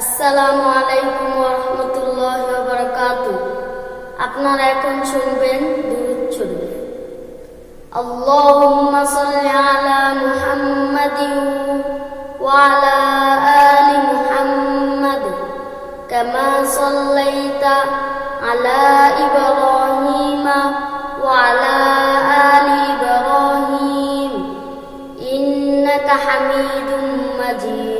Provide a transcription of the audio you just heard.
আসসালামু আলাইকুম রহমতুল্লাহ বরকাত আপনারা এখন শুনবেন দুরুদ শরীফ اللهم صل على محمد وعلى آل محمد كما صليت على إبراهيم وعلى آل إبراهيم إنك حميد مجيد